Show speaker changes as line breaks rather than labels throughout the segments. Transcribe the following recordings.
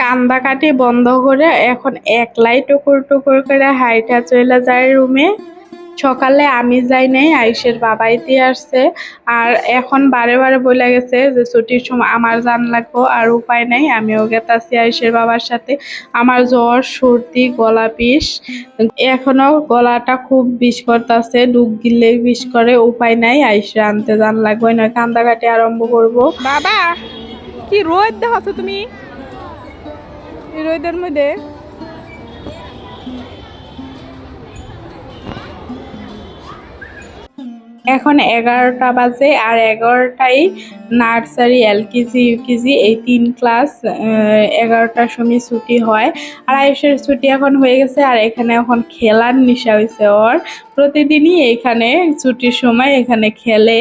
কান্দাকাটি বন্ধ করে এখন একলাই টুকুর টুকুর করে হাইটা চলে যায় রুমে। সকালে আমি যাই নাই আয়ুষের বাবাই দিয়ে আসছে। আর এখন বারে বারে বলে গেছে যে ছুটির সময় আমার জান লাগবো, আর উপায় নাই, আমিও গেতাছি আয়ুষের বাবার সাথে। আমার জ্বর, সর্দি, গলা বিষ। এখনও গলাটা খুব বিষ করতেছে, ডুব গিলে বিষ করে, উপায় নাই আয়ুষে আনতে জান লাগবে। নয়, কান্দাকাটি আরম্ভ করব।
বাবা, কি রোদ দেখাচ্ছ তুমি? রোদের মধ্যে?
এখন এগারোটা বাজে আর এগারোটায় নার্সারি, এলকেজি, ইউকেজি এই তিন ক্লাস এগারোটার সময় ছুটি হয়। আর আয়ুষের ছুটি এখন হয়ে গেছে আর এখানে এখন খেলার নেশা হয়েছে ওর। প্রতিদিনই এখানে ছুটির সময় এখানে খেলে।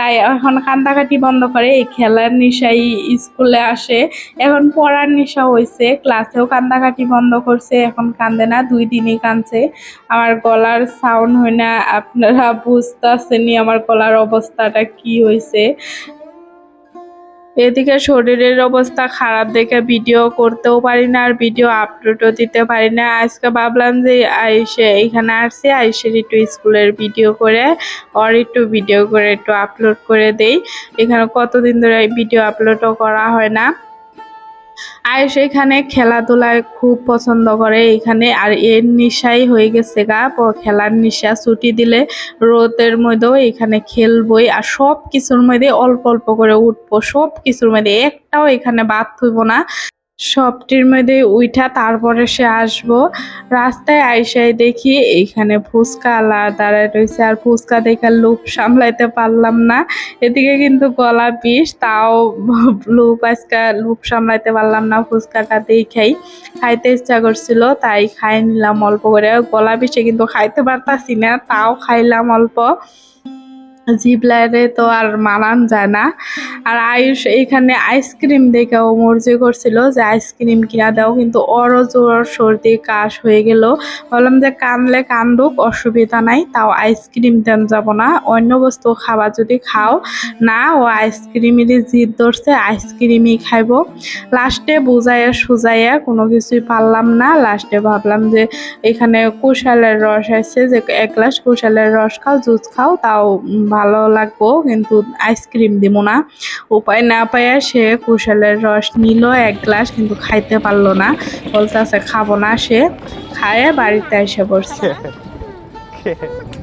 তাই এখন কান্দাকাটি বন্ধ করে, এই খেলার নেশাই স্কুলে আসে। এখন পড়ার নেশা হয়েছে ক্লাসেও কান্দাকাটি বন্ধ করছে, এখন কান্দে না, দুই দিনই কাঁদছে। আমার গলার সাউন্ড হয় না, আপনারা বুঝতেছেনি আমার গলার অবস্থাটা কি হয়েছে এদিকে শরীরের অবস্থা খারাপ দেখে ভিডিও করতেও পারি না আর ভিডিও আপলোডও দিতে পারি না। আজকে ভাবলাম যে আইসে এখানে আসছি আইসের একটু স্কুলের ভিডিও করে, ওর একটু ভিডিও করে একটু আপলোড করে দেই। এখানে কতদিন ধরে ভিডিও আপলোডও করা হয় না। আয়ুষ সেখানে খেলাধুলায় খুব পছন্দ করে। এখানে আর এর নিশাই হয়ে গেছে গা খেলার নিশা, ছুটি দিলে রোদের মধ্যেও এখানে খেলবই আর সব কিছুর মধ্যে অল্প অল্প করে উঠবো সব কিছুর মধ্যে একটাও এখানে বাদ থইব না। সবটির মধ্যে উঠা তারপরে সে আসব। রাস্তায় আইসাই দেখি এইখানে ফুচকা আলা দাঁড়ায় রয়েছে। আর ফুচকা দেখে লোভ সামলাইতে পারলাম না। এদিকে কিন্তু গলা বিষ, তাও লোভ, আজকে লোভ সামলাইতে পারলাম না ফুচকাটা দেখেই। খাইতে ইচ্ছা করছিল, তাই খাই নিলাম অল্প করে। গলা বিষে কিন্তু খাইতে পারতাছি না, তাও খাইলাম অল্প। জিবলারে তো আর মানান যায় না। আর আয়ুষ এইখানে আইসক্রিম দেখে ও মর্জি করছিল যে আইসক্রিম কিনা দাও, কিন্তু ওরও জোর সর্দি, কাশ হয়ে গেল। বললাম যে কানলে কান্দুক, অসুবিধা নাই, তাও আইসক্রিম দেন যাব না। অন্য বস্তু খাবার যদি খাও, না, ও আইসক্রিমেরই জিদ ধরছে, আইসক্রিমই খাইব। লাস্টে বুঝাইয়া সুজাইয়া কোনো কিছুই পারলাম না। লাস্টে ভাবলাম যে এখানে কুশালের রস আছে, যে এক গ্লাস কুশালের রস খাও জুস খাও, তাও ভালো লাগবো, কিন্তু আইসক্রিম দিব না। উপায় না পাইয়া সে কুশলের রস নিল, এক গ্লাস কিন্তু খাইতে পারল না। বলতেছে, খাব না সে। খায় বাড়িতে এসে পড়ছে